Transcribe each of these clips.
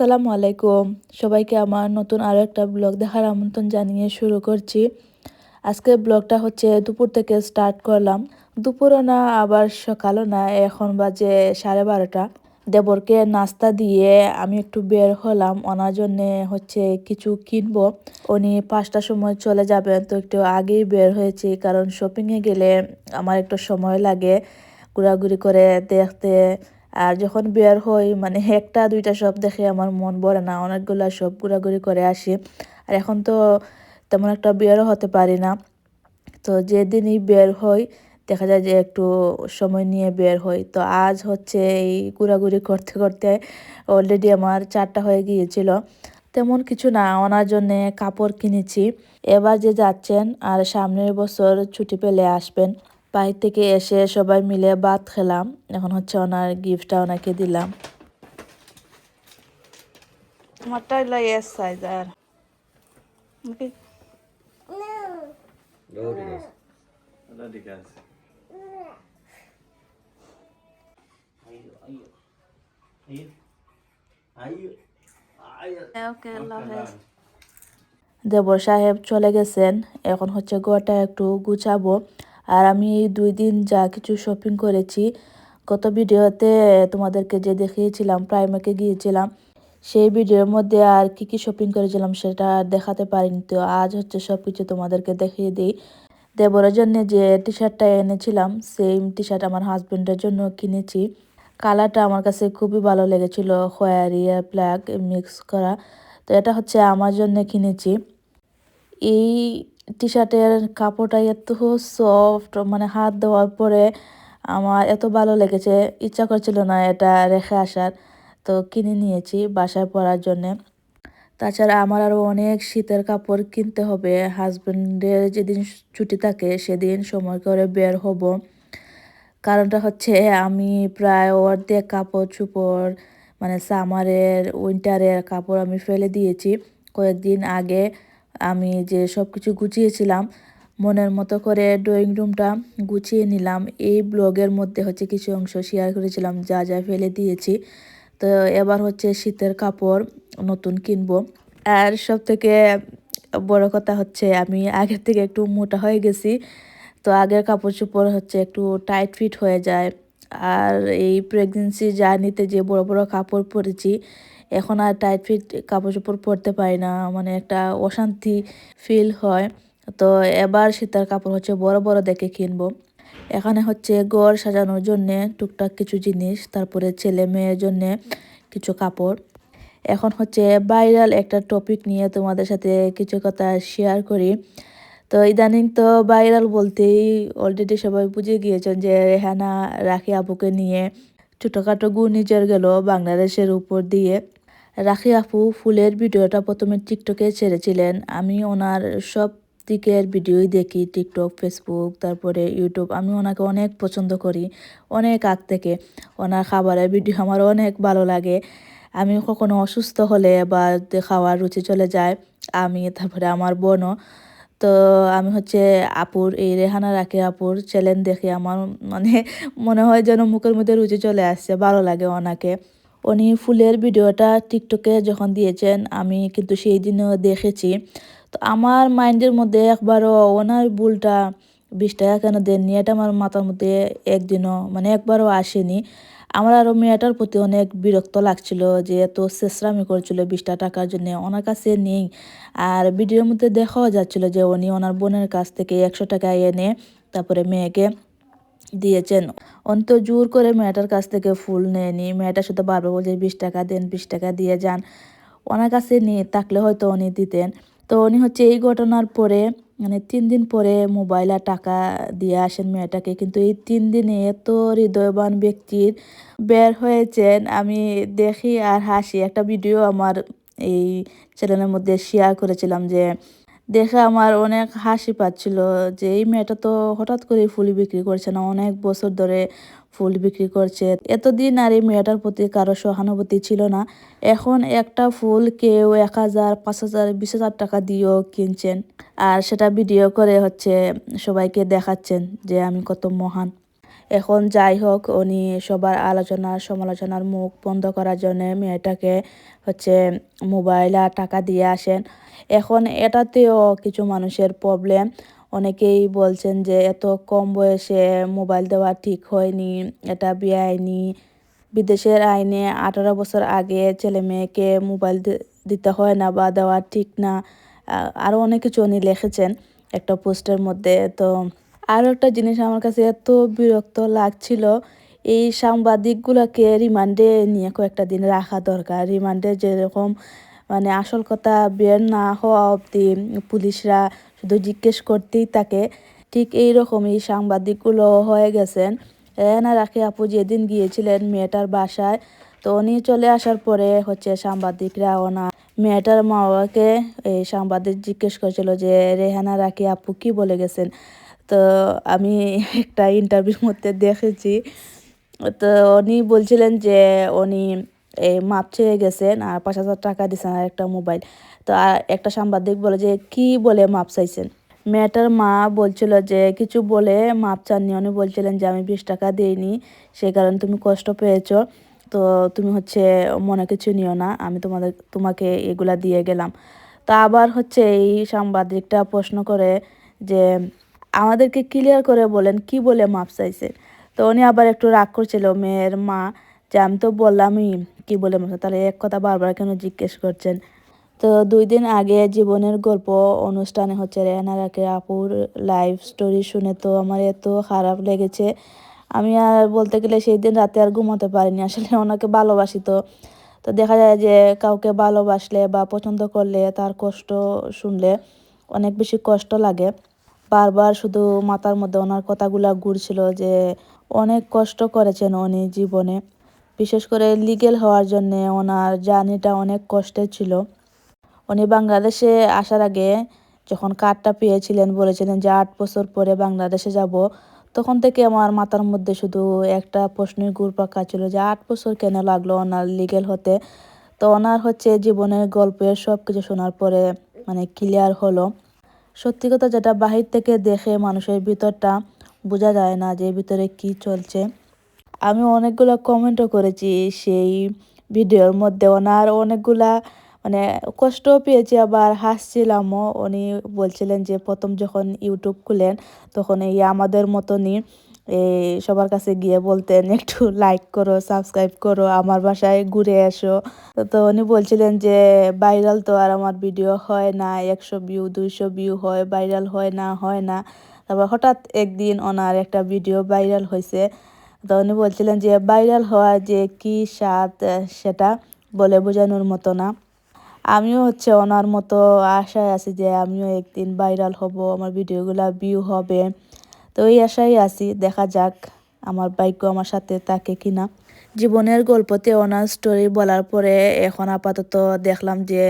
আসসালামু আলাইকুম। সবাইকে আমার নতুন আরও একটা ব্লগ দেখার আমন্ত্রণ জানিয়ে শুরু করছি। আজকে ব্লগটা হচ্ছে দুপুর থেকে স্টার্ট করলাম। দুপুরও না, আবার সকালও না, এখন বাজে সাড়ে বারোটা। দেবরকে নাস্তা দিয়ে আমি একটু বের হলাম। ওনার জন্যে হচ্ছে কিছু কিনবো। উনি পাঁচটার সময় চলে যাবেন, তো একটু আগেই বের হয়েছি। কারণ শপিংয়ে গেলে আমার একটু সময় লাগে। ঘোরাঘুরি করে দেখতে আর যখন বের হই মানে একটা, দুইটা সব দেখে আমার মন ভরে না। অনেকগুলো সব ঘোরাঘুরি করে আসি। আর এখন তো তেমন একটা বেরও হতে পারি না। তো যেদিনই বের হই, দেখা যায় যে একটু সময় নিয়ে বের হই। তো আজ হচ্ছে এই ঘোরাঘুরি করতে করতে অলরেডি আমার চারটা হয়ে গিয়েছিল। তেমন কিছু না ওনার জন্যে কাপড় কিনেছি। এবার যে যাচ্ছেন, আর সামনের বছর ছুটি পেলে আসবেন। বাইর থেকে এসে সবাই মিলে ভাত খেলাম। এখন হচ্ছে ওনার গিফটটা ওনাকে দিলাম। আমারটা হলো এস সাইজ আর Go ঠিক আছে ওটা ঠিক আছে ওকে আল্লাহ হাফেজ দেবর সাহেব চলে গেছেন। এখন হচ্ছে ঘরটা একটু গুছাবো। আর আমি এই দুই দিন যা কিছু শপিং করেছি, গত ভিডিওতে তোমাদেরকে যে দেখিয়েছিলাম প্রাইমাকে গিয়েছিলাম, সেই ভিডিওর মধ্যে আর কি কি শপিং করেছিলাম সেটা দেখাতে পারিনি। তো আজ হচ্ছে সব কিছু তোমাদেরকে দেখিয়ে দিই। দেবরের জন্য যে টি শার্টটা এনেছিলাম সেম টি শার্ট আমার হাজব্যান্ডের জন্য কিনেছি। কালারটা আমার কাছে খুবই ভালো লেগেছিল, খয়ারি আর ব্ল্যাক মিক্স করা। তো এটা হচ্ছে আমার জন্য কিনেছি। এই টি শার্টের কাপড়টা এত সফট মানে হাত দেওয়ার পরে আমার এত ভালো লেগেছে, ইচ্ছা করছিল না এটা রেখে আসার। তো কিনে নিয়েছি বাসায় পরার জন্যে। তাছাড়া আমার আরও অনেক শীতের কাপড় কিনতে হবে। হাজব্যান্ডের যেদিন ছুটি থাকে সেদিন সময় করে বের হব। কারণটা হচ্ছে আমি প্রায় অর্ধেক কাপড় চুপড় মানে সামারের উইন্টারের কাপড় আমি ফেলে দিয়েছি। কয়েকদিন আগে আমি যে সব কিছু গুছিয়েছিলাম, মনের মতো করে ড্রয়িং রুমটা গুছিয়ে নিলাম। এই ব্লগের মধ্যে হচ্ছে কিছু অংশ শেয়ার করেছিলাম, যা যা ফেলে দিয়েছি। তো এবার হচ্ছে শীতের কাপড় নতুন কিনবো। আর সব থেকে বড় কথা হচ্ছে, আমি আগের থেকে একটু মোটা হয়ে গেছি, তো আগের কাপড় চোপড় হচ্ছে একটু টাইট ফিট হয়ে যায়। আর এই প্রেগনেন্সি জার্নিতে যে বড় বড় কাপড় পরেছি এখন আর টাইট ফিট কাপড় চোপড় পরতে পারি না মানে একটা অশান্তি ফিল হয়। তো এবার শীতের কাপড় হচ্ছে বড় বড় দেখে কিনবো। এখানে হচ্ছে ঘর সাজানোর জন্যে টুকটাক কিছু জিনিস, তারপরে ছেলে মেয়ের জন্যে কিছু কাপড়। এখন হচ্ছে ভাইরাল একটা টপিক নিয়ে তোমাদের সাথে কিছু কথা শেয়ার করি। তো ইদানিং তো ভাইরাল বলতেই অলরেডি সবাই বুঝে গিয়েছেন যে রেহানা রাখি আবুকে নিয়ে ছোটোখাটো ঘূর্ণিঝড় গেল বাংলাদেশের উপর দিয়ে। রাখি আপু ফুলের ভিডিওটা প্রথমে টিকটকে ছেড়েছিলেন। আমি ওনার সব দিকের ভিডিওই দেখি টিকটক ফেসবুক তারপরে ইউটিউব আমি ওনাকে অনেক পছন্দ করি, অনেক আগ থেকে। ওনার খাবারের ভিডিও আমার অনেক ভালো লাগে। আমি কখনো অসুস্থ হলে বা খাওয়ার রুচি চলে যায়, আমি, তারপরে আমার বোনও। তো আমি হচ্ছে আপুর, এই রেহানা রাখে আপুর চ্যালেঞ্জ দেখে আমার মানে মনে হয় যেন মুখের মধ্যে রুচি চলে আসছে, ভালো লাগে ওনাকে। উনি ফুলের ভিডিওটা টিকটকে যখন দিয়েছেন, আমি কিন্তু সেই দিনও দেখেছি। তো আমার মাইন্ডের মধ্যে একবারও ওনার ভুলটা বিশ টাকা কেন দেননি, এটা আমার মাথার মধ্যে একদিনও মানে একবারও আসেনি। আমার আরও মেয়েটার প্রতি অনেক বিরক্ত লাগছিল যে, এত চেষ্টামি করছিল বিশটা টাকার জন্য, ওনার কাছে নেই। আর ভিডিওর মধ্যে দেখাও যাচ্ছিল যে, উনি ওনার বোনের কাছ থেকে একশো টাকা এনে, তারপরে মেয়েকে দিয়েছেন। অন্ত জোর করে মেয়েটার কাছ থেকে ফুল নেয়নি মেয়েটা শুধু বারবার বলছে, বিশ টাকা দেন, বিশ টাকা দিয়ে যান। ওনার কাছে নিয়ে থাকলে হয়তো উনি দিতেন। তো উনি হচ্ছে এই ঘটনার পরে মানে তিন দিন পরে মোবাইল টাকা দিয়ে আসেন মেয়েটাকে। কিন্তু এই তিন দিনে এত হৃদয়বান ব্যক্তির বের হয়েছেন, আমি দেখি আর হাসি। একটা ভিডিও আমার এই চ্যানেলের মধ্যে শেয়ার করেছিলাম যে দেখে আমার অনেক হাসি পাচ্ছিল যে, এই মেয়েটা তো হঠাৎ করে ফুল বিক্রি করছে না, অনেক বছর ধরে ফুল বিক্রি করছে। এতদিন আর এই মেয়েটার প্রতি কারও সহানুভূতি ছিল না। এখন একটা ফুল কেউ এক হাজার, পাঁচ হাজার, বিশ হাজার টাকা দিয়েও কিনছেন। আর সেটা ভিডিও করে হচ্ছে সবাইকে দেখাচ্ছেন যে, আমি কত মহান। এখন যাই হোক, উনি সবার আলোচনা, সমালোচনার মুখ বন্ধ করার জন্য মেয়েটাকে হচ্ছে মোবাইল আর টাকা দিয়ে আসেন। এখন এটাতেও কিছু মানুষের প্রবলেম অনেকেই বলছেন যে এত কম বয়সে মোবাইল দেওয়া ঠিক হয়নি, এটা বেআইনি। বিদেশের আইনে আঠারো বছর আগে ছেলে মেয়েকে মোবাইল দিতে হয় না বা দেওয়া ঠিক না। আরও অনেক কিছু উনি লিখেছেন একটা পোস্টের মধ্যে। তো আরও একটা জিনিস আমার কাছে এত বিরক্ত লাগছিল, এই সাংবাদিকগুলোকে রিমান্ডে নিয়ে কয়েকটা দিন রাখা দরকার। রিমান্ডে যেরকম মানে আসল কথা বের না হওয়া অবধি পুলিশরা শুধু জিজ্ঞেস করতেই থাকে, ঠিক এই রকমই সাংবাদিকগুলো হয়ে গেছেন। রেহানা রাখি আপু যেদিন গিয়েছিলেন মেয়েটার বাসায়, তো উনি চলে আসার পরে হচ্ছে সাংবাদিকরা ওনার মেয়েটার মা বাবাকে এই সাংবাদিক জিজ্ঞেস করেছিল যে রেহানা রাখি আপু কি বলে গেছেন? তো আমি একটা ইন্টারভিউর মধ্যে দেখেছি। তো উনি বলছিলেন যে উনি এই মাপ চেয়ে গেছেন আর পাঁচ হাজার টাকা দিয়েছেন আর একটা মোবাইল তো আর একটা সাংবাদিক বলে যে, কি বলে মাপ চাইছেন? মেয়েটার মা বলছিল যে, কিছু বলে মাপ চাননি। উনি বলছিলেন যে, আমি বিশ টাকা দিইনি সেই কারণে তুমি কষ্ট পেয়েছ। তো তুমি হচ্ছে মনে কিছু নিও না, আমি তোমাদের, তোমাকে এগুলা দিয়ে গেলাম। তো আবার হচ্ছে এই সাংবাদিকটা প্রশ্ন করে যে আমাদেরকে ক্লিয়ার করে বলেন, কি বলে মাপ চাইছেন? তো উনি আবার একটু রাগ করছিল, মেয়ের মা, যে আমি তো বললামই কি বলে মাপ তাহলে এক কথা বারবার কেন জিজ্ঞেস করছেন? তো দুই দিন আগে জীবনের গল্প অনুষ্ঠানে হচ্ছে রেহানা রাকে আপুর লাইভ স্টোরি শুনে তো আমার এত খারাপ লেগেছে। আমি আর বলতে গেলে সেই দিন রাতে আর ঘুমাতে পারিনি, আসলে ওনাকে ভালোবাসি তো। তো দেখা যায় যে কাউকে ভালোবাসলে বা পছন্দ করলে তার কষ্ট শুনলে অনেক বেশি কষ্ট লাগে। বারবার শুধু মাথার মধ্যে ওনার কথাগুলা ঘুরছিল যে অনেক কষ্ট করেছেন উনি জীবনে। বিশেষ করে লিগেল হওয়ার জন্যে ওনার জার্নিটা অনেক কষ্টের ছিল। উনি বাংলাদেশে আসার আগে যখন কার্ডটা পেয়েছিলেন, বলেছিলেন যে আট বছর পরে বাংলাদেশে যাব, তখন থেকে আমার মাথার মধ্যে শুধু একটা প্রশ্নের ঘুরপাকা ছিল যে আট বছর কেন লাগল ওনার লিগেল হতে? তো ওনার হচ্ছে জীবনের গল্পের সব কিছু শোনার পরে মানে ক্লিয়ার হলো। সত্যি কথা যেটা বাহির থেকে দেখে মানুষের ভিতরটা বোঝা যায় না যে ভিতরে কি চলছে। আমি অনেকগুলো কমেন্টও করেছি সেই ভিডিওর মধ্যে। ওনার অনেকগুলা মানে কষ্টও পেয়েছি, আবার হাসছিলামও। উনি বলছিলেন যে, প্রথম যখন ইউটিউব খুলেন, তখন এই আমাদের মতনই সবার কাছে গিয়ে বলতেন, একটু লাইক করো সাবস্ক্রাইব করো, আমার বাসায় ঘুরে এসো। তো উনি বলছিলেন যে, ভাইরাল তো আর আমার ভিডিও হয় না, একশো ভিউ দুইশো ভিউ হয় ভাইরাল হয় না হয় না। তারপর হঠাৎ একদিন ওনার একটা ভিডিও ভাইরাল হয়েছে তো উনি বলছিলেন যে, ভাইরাল হওয়া যে কি স্বাদ সেটা বলে বোঝানোর মতো না। আমিও হচ্ছে ওনার মতো আশায় আছি যে, আমিও একদিন ভাইরাল হব, আমার ভিডিওগুলো ভিউ হবে। তো এই আশায় আছি, দেখা যাক আমার ভাগ্য আমার সাথে থাকে কিনা। জীবনের গল্পতে ওনার স্টোরি বলার পরে এখন আপাতত দেখলাম যে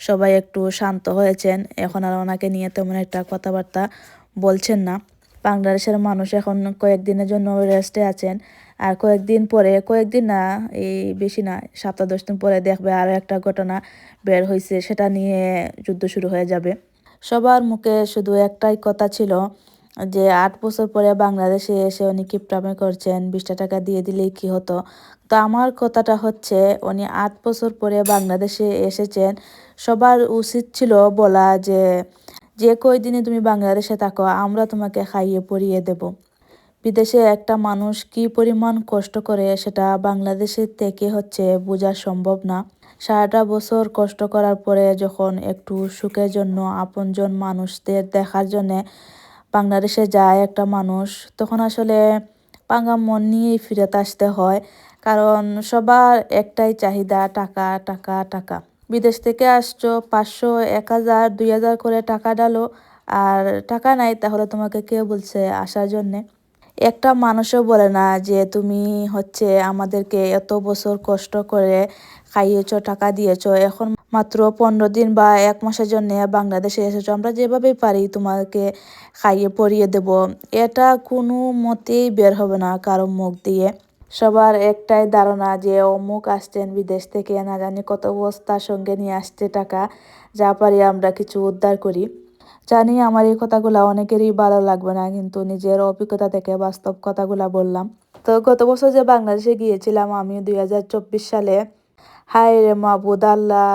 সবাই একটু শান্ত হয়েছেন। এখন আর ওনাকে নিয়ে তেমন একটা কথাবার্তা বলছেন না। বাংলাদেশের মানুষ এখন কয়েকদিনের জন্য রেস্টে আছেন। আর কয়েকদিন পরে, কয়েকদিন না, এই বেশি না সপ্তাহ দশ দিন পরে দেখবে আরও একটা ঘটনা বের হয়েছে সেটা নিয়ে যুদ্ধ শুরু হয়ে যাবে। সবার মুখে শুধু একটাই কথা ছিল যে আট বছর পরে বাংলাদেশে এসে উনি কিপটামে করছেন, বিশটা টাকা দিয়ে দিলেই কি হতো? তো আমার কথাটা হচ্ছে, উনি আট বছর পরে বাংলাদেশে এসেছেন, সবার উচিত ছিল বলা যে যে কয়দিনে তুমি বাংলাদেশে থাকো, আমরা তোমাকে খাইয়ে পরিয়ে দেব। বিদেশে একটা মানুষ কি পরিমাণ কষ্ট করে সেটা বাংলাদেশের থেকে হচ্ছে বোঝা সম্ভব না। সারাটা বছর কষ্ট করার পরে যখন একটু সুখের জন্য আপনজন মানুষদের দেখার জন্যে বাংলাদেশে যায় একটা মানুষ, তখন আসলে পাঙ্গা মন নিয়েই ফিরত আসতে হয়। কারণ সবার একটাই চাহিদা, টাকা টাকা টাকা। বিদেশ থেকে আসছো, পাঁচশো, এক হাজার, দুই হাজার করে টাকা ডালো। আর টাকা নাই, তাহলে তোমাকে কে বলছে আসার জন্যে? একটা মানুষও বলে না যে তুমি হচ্ছে আমাদেরকে এত বছর কষ্ট করে খাইয়েছ, টাকা দিয়েছ। এখন মাত্র পনেরো দিন বা এক মাসের জন্য বাংলাদেশে এসেছ। আমরা যেভাবেই পারি তোমাকে খাইয়ে পরিয়ে দেব। এটা কোনো মতেই বের হবে না কারও মুখ দিয়ে। সবার একটাই ধারণা যে অমুক আসছেন বিদেশ থেকে, না জানি কত বস্তার সঙ্গে নিয়ে আসছে টাকা। যা পারি আমরা কিছু উদ্ধার করি। জানি আমার এই কথাগুলো অনেকেরই ভালো লাগবে না, কিন্তু নিজের অভিজ্ঞতা থেকে বাস্তব কথাগুলো বললাম। তো গত বছর যে বাংলাদেশে গিয়েছিলাম আমি দু হাজার চব্বিশ সালে, হায় রে মাহবুদ আল্লাহ!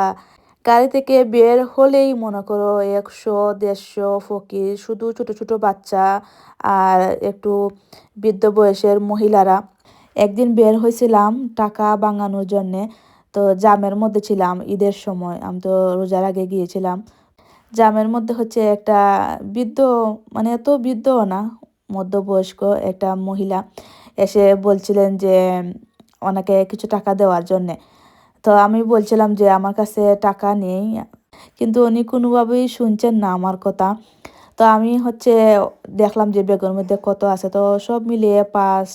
গাড়ি থেকে বের হলেই মনে করো একশো, দেড়শো ফকির, শুধু ছোট ছোট বাচ্চা আর একটু বৃদ্ধ বয়সের মহিলারা। একদিন বের হয়েছিলাম টাকা বাঙানোর জন্যে, তো জামের মধ্যে ছিলাম ঈদের সময়, আমি তো রোজার আগে গিয়েছিলাম। জামের মধ্যে হচ্ছে একটা বৃদ্ধ মানে এত বৃদ্ধও না, মধ্যবয়স্ক একটা মহিলা এসে বলছিলেন যে, ওনাকে কিছু টাকা দেওয়ার জন্যে। তো আমি বলছিলাম যে, আমার কাছে টাকা নেই। কিন্তু উনি কোনোভাবেই শুনছেন না আমার কথা। তো আমি হচ্ছে দেখলাম যে ব্যাগের মধ্যে কত আছে? তো সব মিলিয়ে পাঁচ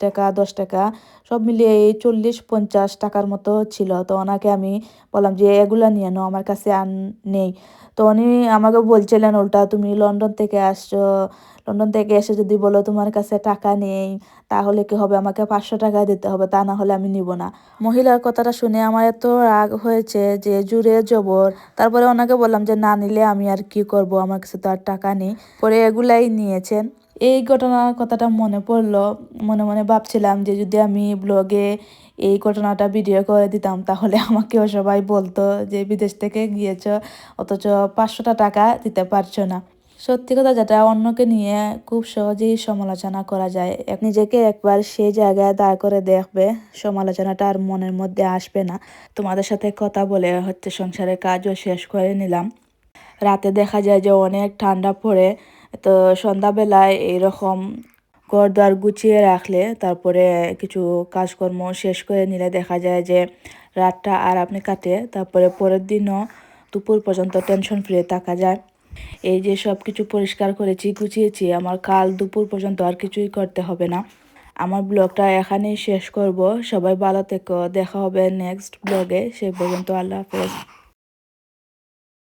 টাকা, দশ টাকা সব মিলিয়ে এই চল্লিশ পঞ্চাশ টাকার মতো ছিল। তো ওনাকে আমি বললাম যে, এগুলো নিয়ে নাও, আমার কাছে আর নেই। তো উনি আমাকে বলছিলেন, উল্টা, তুমি লন্ডন থেকে আসছো। লন্ডন থেকে এসে যদি বলো তোমার কাছে টাকা নেই, তাহলে কি হবে? আমাকে পাঁচশো টাকা দিতে হবে, তা না হলে আমি নিব না। মহিলার কথাটা শুনে আমার এত রাগ হয়েছে যে, জুড়ে জবর। তারপরে ওনাকে বললাম যে, না নিলে আমি আর কি করব? আমার কাছে তো আর টাকা নেই। পরে এগুলাই নিয়েছেন। এই ঘটনার কথাটা মনে পড়ল, মনে মনে ভাবছিলাম যে যদি আমি ব্লগে এই ঘটনাটা ভিডিও করে দিতাম, তাহলে আমাকেও সবাই বলতো যে বিদেশ থেকে গিয়েছ, অথচ পাঁচশোটা টাকা দিতে পারছ না। সত্যি কথা যেটা, অন্যকে নিয়ে খুব সহজেই সমালোচনা করা যায়। নিজেকে একবার সেই জায়গায় দাঁড় করে দেখবে, সমালোচনাটা আর মনের মধ্যে আসবে না। তোমাদের সাথে কথা বলে হচ্ছে সংসারের কাজও শেষ করে নিলাম। রাতে দেখা যায় যে অনেক ঠান্ডা পড়ে তো সন্ধ্যাবেলায় এইরকম ঘর দ্বার গুছিয়ে রাখলে তারপরে কিছু কাজকর্ম শেষ করে নিলে দেখা যায় যে রাতটা আর আপনি কাটে, তারপরে পরের দিনও দুপুর পর্যন্ত টেনশন ফ্রি থাকা যায়। এই যে সব কিছু পরিষ্কার করেছি, গুছিয়েছি, আমার কাল দুপুর পর্যন্ত আর কিছুই করতে হবে না। আমার ব্লগটা এখানেই শেষ করব। সবাই ভালো থেকো, দেখা হবে নেক্সট ব্লগে। সে পর্যন্ত আল্লাহ হাফেজ।